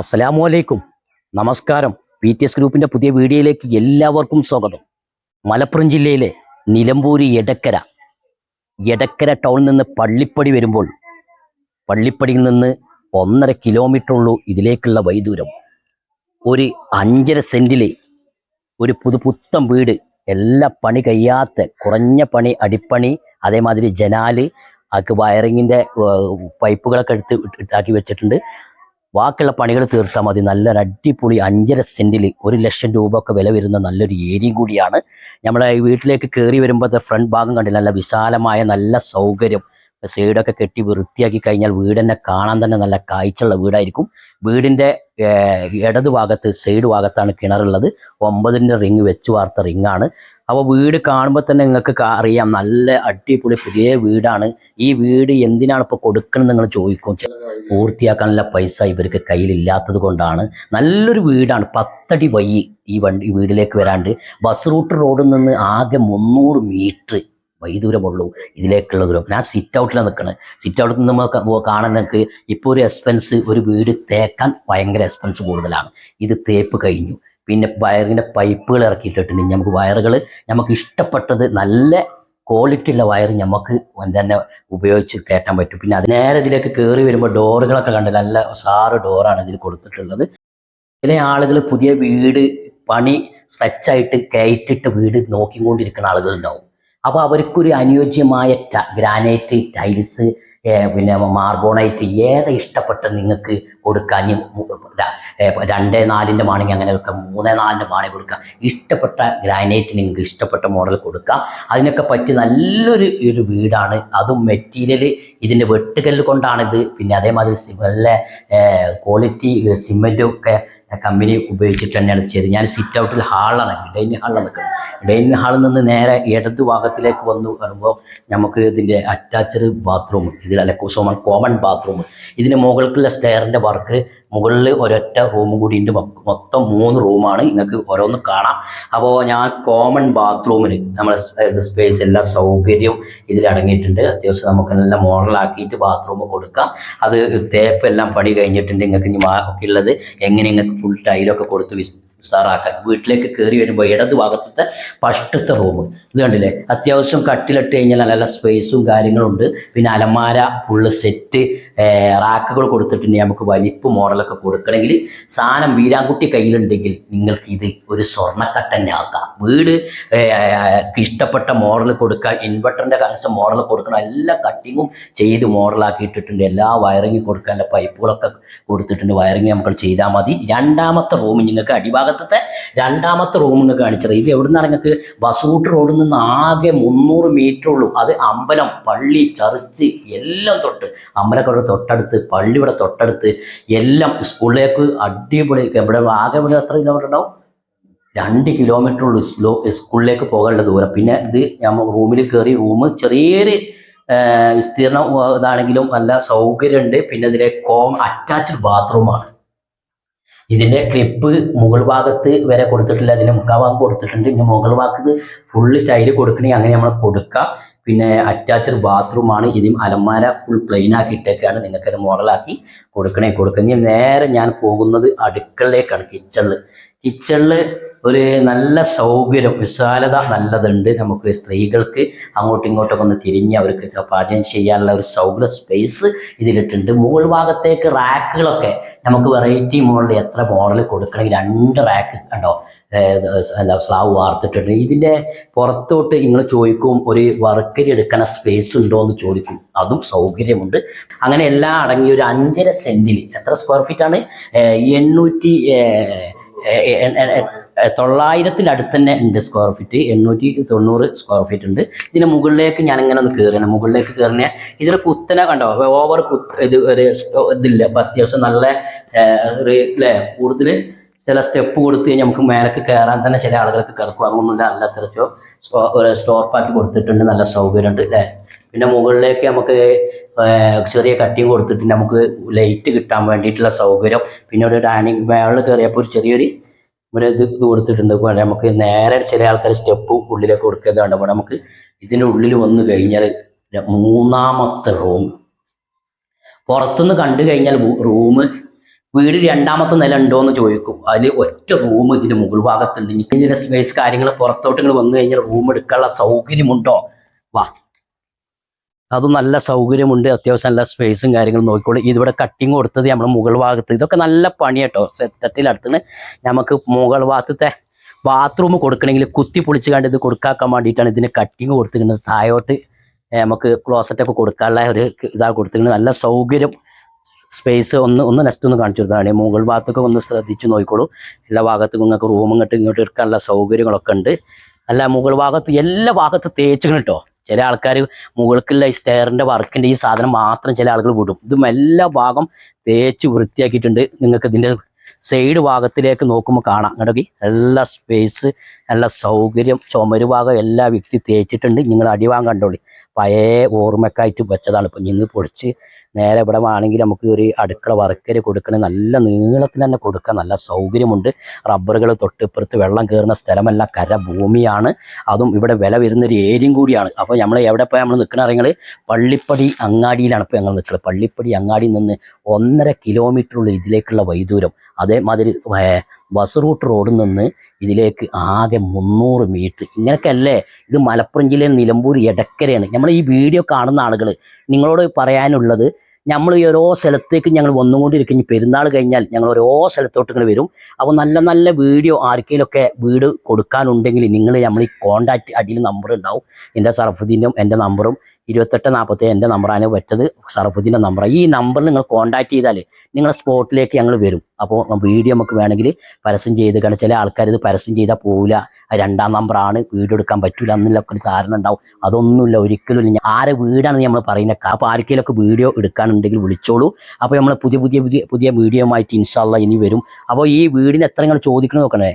അസ്സലാമു അലൈക്കും. നമസ്കാരം. പി ടി എസ് ഗ്രൂപ്പിന്റെ പുതിയ വീഡിയോയിലേക്ക് എല്ലാവർക്കും സ്വാഗതം. മലപ്പുറം ജില്ലയിലെ നിലമ്പൂരി എടക്കര. എടക്കര ടൗണിൽ നിന്ന് പള്ളിപ്പടി വരുമ്പോൾ പള്ളിപ്പടിയിൽ നിന്ന് ഒന്നര കിലോമീറ്റർ ഉള്ളൂ ഇതിലേക്കുള്ള വൈദൂരം ഒരു അഞ്ചര സെന്റിൽ ഒരു പുതുപുത്തൻ വീട് എല്ലാ പണി കഴിയാത്ത കുറഞ്ഞ പണി അടിപ്പണി അതേമാതിരി ജനാല് ആക്ക് വയറിങ്ങിന്റെ പൈപ്പുകളൊക്കെ എടുത്ത് ഇട്ടാക്കി വെച്ചിട്ടുണ്ട്. ബാക്കിയുള്ള പണികൾ തീർത്താൽ മതി. നല്ലൊരു അടിപൊളി അഞ്ചര സെന്റിൽ ഒരു ലക്ഷം രൂപ ഒക്കെ വില വരുന്ന നല്ലൊരു ഏരിയ കൂടിയാണ്. നമ്മളെ ഈ വീട്ടിലേക്ക് കയറി വരുമ്പോൾ ഫ്രണ്ട് ഭാഗം കണ്ടില്ല? നല്ല വിശാലമായ നല്ല സൗകര്യം. സൈഡൊക്കെ കെട്ടി വൃത്തിയാക്കി കഴിഞ്ഞാൽ വീട് തന്നെ കാണാൻ തന്നെ നല്ല കാഴ്ചയുള്ള വീടായിരിക്കും. വീടിന്റെ ഇടത് ഭാഗത്ത് സൈഡ് ഭാഗത്താണ് കിണറുള്ളത്. ഒമ്പതിന്റെ റിങ് വെച്ച് വാർത്ത റിങ്ങാണ്. അപ്പോൾ വീട് കാണുമ്പോൾ തന്നെ നിങ്ങൾക്ക് അറിയാം. നല്ല അടിപൊളി പുതിയ വീടാണ്. ഈ വീട് എന്തിനാണ് ഇപ്പോൾ കൊടുക്കണമെന്ന് നിങ്ങൾ ചോദിക്കും. പൂർത്തിയാക്കാനുള്ള പൈസ ഇവർക്ക് കയ്യിലില്ലാത്തത് കൊണ്ടാണ്. നല്ലൊരു വീടാണ്. പത്തടി വഴി ഈ വണ്ടി ഈ വീട്ടിലേക്ക് വരാണ്ട് ബസ് റൂട്ട് റോഡിൽ നിന്ന് ആകെ മുന്നൂറ് മീറ്റർ വൈദൂരമുള്ളൂ ഇതിലേക്കുള്ള ദൂരം. ഞാൻ സിറ്റ് ഔട്ടിലാണ് നിൽക്കുന്നത് സിറ്റ് ഔട്ടിൽ നിന്ന് പോ- കാണാൻ നിങ്ങൾക്ക് ഇപ്പോൾ ഒരു എക്സ്പെൻസ് ഒരു വീട് തേക്കാൻ ഭയങ്കര എക്സ്പെൻസ് കൂടുതലാണ്. ഇത് തേപ്പ് കഴിഞ്ഞു. പിന്നെ വയറിന്റെ പൈപ്പുകൾ ഇറക്കിയിട്ടിട്ടുണ്ട്. നമുക്ക് വയറുകൾ നമുക്ക് ഇഷ്ടപ്പെട്ടത് നല്ല ക്വാളിറ്റി ഉള്ള വയർ നമുക്ക് തന്നെ ഉപയോഗിച്ച് കയറ്റാൻ പറ്റും. പിന്നെ അത് നേരെ ഇതിലേക്ക് കയറി വരുമ്പോൾ ഡോറുകളൊക്കെ കണ്ട് നല്ല സാറ് ഡോറാണ് ഇതിൽ കൊടുത്തിട്ടുള്ളത്. ചില ആളുകൾ പുതിയ വീട് പണി സ്ട്രെച്ചായിട്ട് കയറ്റിട്ട് വീട് നോക്കിക്കൊണ്ടിരിക്കുന്ന ആളുകളുണ്ടാവും. അപ്പോൾ അവർക്കൊരു അനുയോജ്യമായ ഗ്രാനൈറ്റ് ടൈൽസ് പിന്നെ മാർബോണൈറ്റ് ഏതാ ഇഷ്ടപ്പെട്ട നിങ്ങൾക്ക് കൊടുക്കാൻ? രണ്ട് നാലിന്റെ മാണെങ്കിൽ അങ്ങനെ കൊടുക്കാം മൂന്ന് നാലിന്റെ മാണി കൊടുക്കാം. ഇഷ്ടപ്പെട്ട ഗ്രാനൈറ്റ് നിങ്ങൾക്ക് ഇഷ്ടപ്പെട്ട മോഡൽ കൊടുക്കാം. അതിനൊക്കെ പറ്റി നല്ലൊരു ഒരു വീടാണ്. അതും മെറ്റീരിയൽ ഇതിന്റെ വെട്ടുകല്ല് കൊണ്ടാണിത്. പിന്നെ അതേമാതിരി നല്ല ക്വാളിറ്റി സിമെന്റും ഒക്കെ കമ്പനി ഉപയോഗിച്ചിട്ട് തന്നെയാണ് ചെയ്തത്. ഞാൻ സിറ്റ് ഔട്ടിൽ ഹാളാണ് ഡൈനിങ് ഹാളിലാണ് നിൽക്കുന്നത്. ഡൈനിങ് ഹാളിൽ നിന്ന് നേരെ ഇടത് ഭാഗത്തിലേക്ക് വന്നു വരുമ്പോൾ നമുക്ക് ഇതിന്റെ അറ്റാച്ച്ഡ് ബാത്റൂം ഇതിൽ അല്ല കോമൺ കോമൺ ബാത്റൂം ഇതിന് മുകൾക്കുള്ള സ്റ്റെയറിന്റെ വർക്ക് മുകളിൽ ഒരൊറ്റ റൂമും കൂടി ഉണ്ട്. മൊത്തം മൂന്ന് റൂമാണ് നിങ്ങൾക്ക് ഓരോന്ന് കാണാം. അപ്പോൾ ഞാൻ കോമൺ ബാത്റൂമിന് നമ്മുടെ സ്പേസ് എല്ലാ സൗകര്യവും ഇതിൽ അടങ്ങിയിട്ടുണ്ട്. അത്യാവശ്യം നമുക്ക് നല്ല മോഡലാക്കിയിട്ട് ബാത്റൂം കൊടുക്കുക അത് തേപ്പെല്ലാം പണി കഴിഞ്ഞിട്ടുണ്ട് നിങ്ങൾക്ക് ഇനി ഉള്ളത്. എങ്ങനെ നിങ്ങൾക്ക് ഫുൾ ടൈലൊക്കെ കൊടുത്ത് വിസ് ഉസാറാക്കാം. വീട്ടിലേക്ക് കയറി വരുമ്പോൾ ഇടത് ഭാഗത്തെ ഫസ്റ്റത്തെ റൂം ഇത് കണ്ടില്ലേ? അത്യാവശ്യം കട്ടിലിട്ട് കഴിഞ്ഞാൽ നല്ല സ്പേസും കാര്യങ്ങളുണ്ട് പിന്നെ അലമാര ഫുള്ള് സെറ്റ് റാക്കുകൾ കൊടുത്തിട്ടുണ്ട്. നമുക്ക് വലിപ്പ് മോഡലൊക്കെ കൊടുക്കണമെങ്കിൽ സാധനം വീരാൻകുട്ടി കയ്യിലുണ്ടെങ്കിൽ നിങ്ങൾക്ക് ഇത് ഒരു സ്വർണക്കട്ട തന്നെ ആക്കാം വീട് ഇഷ്ടപ്പെട്ട മോഡൽ കൊടുക്കുക ഇൻവെർട്ടറിന്റെ കാലത്ത് മോഡൽ കൊടുക്കണം എല്ലാ കട്ടിങ്ങും ചെയ്ത് മോഡലാക്കി ഇട്ടിട്ടുണ്ട്. എല്ലാ വയറിങ് കൊടുക്കാൻ പൈപ്പുകളൊക്കെ കൊടുത്തിട്ടുണ്ട്. വയറിങ് നമുക്ക് ചെയ്താൽ മതി. രണ്ടാമത്തെ റൂം നിങ്ങൾക്ക് അടിഭാഗത്തെ രണ്ടാമത്തെ റൂം നിങ്ങൾക്ക് കാണിച്ചത്. ഇത് എവിടെ നിന്നാണ് നിങ്ങൾക്ക്? ബസൂട്ട് റോഡിൽ നിന്ന് ആകെ മുന്നൂറ് മീറ്റർ ഉള്ളൂ. അത് അമ്പലം പള്ളി ചർച്ച് എല്ലാം തൊട്ട്. അമ്പലമൊക്കെ തൊട്ടടുത്ത് പള്ളി ഇവിടെ തൊട്ടടുത്ത്. എല്ലാം സ്കൂളിലേക്ക് അടിപൊളി എവിടെ ആകെ ഇവിടെ എത്ര കിലോമീറ്റർ ഉണ്ടാവും? രണ്ട് കിലോമീറ്റർ ഉള്ളൂ സ്ലോ സ്കൂളിലേക്ക് പോകാനുള്ള ദൂരം. പിന്നെ ഇത് നമ്മൾ റൂമിൽ കയറി റൂം ചെറിയൊരു വിസ്തീർണം ഇതാണെങ്കിലും നല്ല സൗകര്യമുണ്ട്. പിന്നെ ഇതിലെ കോം അറ്റാച്ച്ഡ് ബാത്റൂമാണ് ഇതിന്റെ ക്ലിപ്പ് മുകൾ ഭാഗത്ത് വരെ കൊടുത്തിട്ടില്ല. അതിന്റെ മുക്കാൽ ഭാഗം കൊടുത്തിട്ടുണ്ട്. ഇനി മുകൾ ഭാഗത്ത് ഫുള്ള് ടൈൽ കൊടുക്കണമെങ്കിൽ അങ്ങനെ നമ്മൾ കൊടുക്കാം. പിന്നെ അറ്റാച്ച്ഡ് ബാത്റൂമാണ് ഇതും അലമാര ഫുൾ പ്ലെയിൻ ആക്കി ഇട്ടേക്കാണ്. നിങ്ങൾക്കത് മോഡലാക്കി കൊടുക്കണേ. കൊടുക്കുക നേരെ ഞാൻ പോകുന്നത് അടുക്കളയിലേക്കാണ്. കിച്ചണിൽ കിച്ചണിൽ ഒരു നല്ല സൗകര്യം വിശാലത നല്ലതുണ്ട് നമുക്ക് സ്ത്രീകൾക്ക് അങ്ങോട്ടും ഇങ്ങോട്ടൊക്കെ ഒന്ന് തിരിഞ്ഞ് അവർക്ക് പാചകം ചെയ്യാനുള്ള ഒരു സൗകര്യ സ്പേസ് ഇതിലിട്ടുണ്ട്. മുകൾ ഭാഗത്തേക്ക് റാക്കുകളൊക്കെ നമുക്ക് വെറൈറ്റി മോഡൽ എത്ര മോഡൽ കൊടുക്കണമെങ്കിൽ രണ്ട് റാക്ക് ഏർ എന്താ സ്ലാവ് വാർത്തിട്ടുണ്ട്. ഇതിന്റെ പുറത്തോട്ട് നിങ്ങൾ ചോദിക്കും ഒരു വർക്കരി എടുക്കുന്ന സ്പേസ് ഉണ്ടോ എന്ന് ചോദിക്കും. അതും സൗകര്യമുണ്ട്. അങ്ങനെ എല്ലാം അടങ്ങിയ ഒരു അഞ്ചര സെന്റിൽ എത്ര സ്ക്വയർ ഫീറ്റ് ആണ്? എണ്ണൂറ്റി തൊള്ളായിരത്തിനടുത്ത് തന്നെ ഉണ്ട് സ്ക്വയർ ഫീറ്റ് എണ്ണൂറ്റി തൊണ്ണൂറ് സ്ക്വയർ ഫീറ്റ് ഉണ്ട്. ഇതിന് മുകളിലേക്ക് ഞാൻ ഇങ്ങനെ ഒന്ന് കയറണം മുകളിലേക്ക് കയറിയ ഇതിൽ കുത്തനെ കണ്ടോ? ഓവർ കുത്ത് ഇത് ഒരു ഇതില്ല. അത്യാവശ്യം നല്ല അല്ലേ കൂടുതൽ ചില സ്റ്റെപ്പ് കൊടുത്ത് കഴിഞ്ഞാൽ നമുക്ക് മേലേക്ക് കയറാൻ തന്നെ ചില ആളുകൾക്ക് കിടക്കും അങ്ങനൊന്നുമില്ല. നല്ല തിരച്ചോ ഒരു പാക്ക് കൊടുത്തിട്ടുണ്ട്. നല്ല സൗകര്യമുണ്ട് അല്ലേ പിന്നെ മുകളിലേക്ക് നമുക്ക് ചെറിയ കട്ടിങ് കൊടുത്തിട്ട് നമുക്ക് ലൈറ്റ് കിട്ടാൻ വേണ്ടിയിട്ടുള്ള സൗകര്യം. പിന്നെ ഒരു ഡൈനിങ് മേളിൽ കയറിയപ്പോൾ ഒരു ചെറിയൊരു ഒരു ഇത് ഇത് കൊടുത്തിട്ടുണ്ട്. നമുക്ക് നേരെ ചില ആൾക്കാർ സ്റ്റെപ്പ് ഉള്ളിലേക്ക് കൊടുക്കുന്നതാണ് അപ്പോൾ നമുക്ക് ഇതിന്റെ ഉള്ളിൽ വന്നു കഴിഞ്ഞാൽ മൂന്നാമത്തെ റൂം പുറത്തുനിന്ന് കണ്ടു കഴിഞ്ഞാൽ റൂം വീട് രണ്ടാമത്തെ നില ഉണ്ടോ എന്ന് ചോദിക്കും. അതിൽ ഒറ്റ റൂം ഇതിന് മുകൾ ഭാഗത്തുണ്ട്. ഇനി സ്പേസ് കാര്യങ്ങൾ പുറത്തോട്ട് ഇങ്ങനെ വന്നു കഴിഞ്ഞാൽ റൂം എടുക്കാനുള്ള സൗകര്യമുണ്ടോ? വാ. അതും നല്ല സൗകര്യമുണ്ട് അത്യാവശ്യം നല്ല സ്പേസും കാര്യങ്ങളും നോക്കിക്കോളൂ ഇതിവിടെ കട്ടിങ് കൊടുത്തത് നമ്മൾ മുകൾ ഭാഗത്ത്. ഇതൊക്കെ നല്ല പണി കേട്ടോ സെറ്റത്തിൽ അടുത്തുനിന്ന് നമുക്ക് മുകൾ ഭാഗത്തെ ബാത്റൂം കൊടുക്കണമെങ്കിൽ കുത്തി പൊളിച്ച് കണ്ട് ഇത് കൊടുക്കാക്കാൻ വേണ്ടിയിട്ടാണ് ഇതിന് കട്ടിങ് കൊടുത്തിരിക്കുന്നത്. തായോട്ട് നമുക്ക് ക്ലോസറ്റ് ഒക്കെ കൊടുക്കാനുള്ള ഒരു ഇതാണ് കൊടുത്തിരിക്കുന്നത്. നല്ല സൗകര്യം സ്പേസ് ഒന്ന് ഒന്ന് നെക്സ്റ്റ് ഒന്ന് കാണിച്ചു കൊടുത്തതാണ് മുകൾ ഭാഗത്തൊക്കെ ഒന്ന് ശ്രദ്ധിച്ച് നോക്കിക്കോളൂ. എല്ലാ ഭാഗത്തും നിങ്ങൾക്ക് റൂമും ഇങ്ങോട്ട് ഇങ്ങോട്ട് എടുക്കാനുള്ള സൗകര്യങ്ങളൊക്കെ ഉണ്ട്. അല്ല മുകൾ ഭാഗത്ത് എല്ലാ ഭാഗത്തും തേച്ചിക്കണം കേട്ടോ ചില ആൾക്കാർ മുകൾക്കുള്ള ഈ സ്റ്റെയറിന്റെ വർക്കിന്റെ ഈ സാധനം മാത്രം ചില ആളുകൾ വിടും. ഇതും എല്ലാ ഭാഗം തേച്ച് വൃത്തിയാക്കിയിട്ടുണ്ട്. നിങ്ങൾക്ക് ഇതിന്റെ സൈഡ് ഭാഗത്തിലേക്ക് നോക്കുമ്പോൾ കാണാം. കേട്ടോ എല്ലാ സ്പേസ് നല്ല സൗകര്യം ചുമര് ഭാഗം എല്ലാ വ്യക്തി തേച്ചിട്ടുണ്ട്. നിങ്ങൾ അടിവാൻ പഴയ ഓർമ്മക്കായിട്ട് വെച്ചതാണ്. ഇപ്പം നിങ്ങൾ പൊളിച്ച് നേരെ ഇവിടെ വേണമെങ്കിൽ നമുക്ക് ഒരു അടുക്കള വർക്കര് കൊടുക്കണ. നല്ല നീളത്തിൽ തന്നെ കൊടുക്കാൻ നല്ല സൗകര്യമുണ്ട്. റബ്ബറുകൾ തൊട്ടിപ്പുറത്ത് വെള്ളം കയറുന്ന സ്ഥലമല്ല. കര ഭൂമിയാണ്. അതും ഇവിടെ വില വരുന്ന ഒരു ഏരിയയും കൂടിയാണ്. അപ്പോൾ നമ്മൾ എവിടെ പോയി നമ്മൾ നിൽക്കണ അറിയങ്ങൾ പള്ളിപ്പടി അങ്ങാടിയിലാണ് ഇപ്പോൾ ഞങ്ങൾ നിൽക്കുന്നത് പള്ളിപ്പടി അങ്ങാടിയിൽ നിന്ന് ഒന്നര കിലോമീറ്ററുള്ള ഇതിലേക്കുള്ള വൈദൂരം. അതേമാതിരി ബസ് റൂട്ട് റോഡിൽ നിന്ന് ഇതിലേക്ക് ആകെ മുന്നൂറ് മീറ്റർ ഇങ്ങനെയൊക്കെ അല്ലേ ഇത് മലപ്പുറം ജില്ലയിൽ നിലമ്പൂർ എടക്കരയാണ്. നമ്മൾ ഈ വീഡിയോ കാണുന്ന ആളുകൾ നിങ്ങളോട് പറയാനുള്ളത് നമ്മൾ ഈ ഓരോ സ്ഥലത്തേക്ക് ഞങ്ങൾ വന്നുകൊണ്ടിരിക്കും. പെരുന്നാൾ കഴിഞ്ഞാൽ ഞങ്ങൾ ഓരോ സ്ഥലത്തോട്ട് ഇങ്ങനെ വരും. അപ്പോൾ നല്ല നല്ല വീഡിയോ ആർക്കെങ്കിലുമൊക്കെ വീട് കൊടുക്കാനുണ്ടെങ്കിൽ നിങ്ങൾ നമ്മൾ ഈ കോണ്ടാക്ട് അടിയിൽ നമ്പർ ഉണ്ടാവും. എന്റെ സർഫുദ്ദീന്റെയും എന്റെ നമ്പറും ഇരുപത്തെട്ട് നാൽപ്പത്തി എന്റെ നമ്പറാണ് പറ്റത്. സർഫുദ്ദീന്റെ നമ്പർ ഈ നമ്പറിൽ നിങ്ങൾ കോൺടാക്ട് ചെയ്താൽ നിങ്ങൾ സ്പോട്ടിലേക്ക് ഞങ്ങൾ വരും. അപ്പോൾ വീഡിയോ നമുക്ക് വേണമെങ്കിൽ പരസ്യം ചെയ്ത് കാരണം ചില ആൾക്കാർ ഇത് പരസ്യം ചെയ്താൽ പോവില്ല രണ്ടാം നമ്പറാണ് വീഡിയോ എടുക്കാൻ പറ്റില്ല എന്നൊക്കെ ഒരു ധാരണ ഉണ്ടാവും. അതൊന്നുമില്ല ഒരിക്കലും ഇല്ല. ആരെ വീടാണെന്ന് നമ്മൾ പറയുന്നത് അപ്പോൾ ആർക്കെങ്കിലൊക്കെ വീഡിയോ എടുക്കാനുണ്ടെങ്കിൽ വിളിച്ചോളൂ. അപ്പോൾ നമ്മൾ പുതിയ പുതിയ പുതിയ പുതിയ വീഡിയോ ആയിട്ട് ഇൻഷാല്ല ഇനി വരും. അപ്പോൾ ഈ വീടിന് എത്ര നിങ്ങൾ ചോദിക്കണം നോക്കണേ?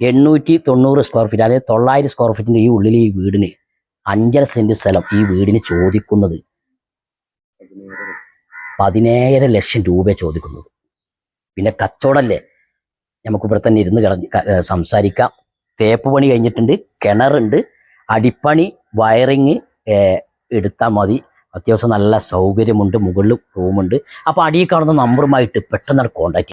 എണ്ണൂറ്റി തൊണ്ണൂറ് സ്ക്വയർ ഫീറ്റ് അതായത് തൊള്ളായിരം സ്ക്വയർ ഫീറ്റിന്റെ ഈ ഉള്ളിൽ ഈ വീടിന്. അഞ്ചര സെന്റ് സ്ഥലം ഈ വീടിന് ചോദിക്കുന്നത്. പതിനേഴര ലക്ഷം രൂപ ചോദിക്കുന്നത്. പിന്നെ കച്ചവടമല്ലേ നമുക്ക് ഇവിടെ തന്നെ ഇരുന്ന് കിടന്ന് സംസാരിക്കാം. തേപ്പ് പണി കഴിഞ്ഞിട്ടുണ്ട് കിണറുണ്ട് അടിപ്പണി വയറിങ് എടുത്താൽ മതി. അത്യാവശ്യം നല്ല സൗകര്യമുണ്ട് മുകളിൽ റൂമുണ്ട്. അപ്പോൾ അടിയിൽ കാണുന്ന നമ്പറുമായിട്ട് പെട്ടെന്ന് കോൺടാക്ട്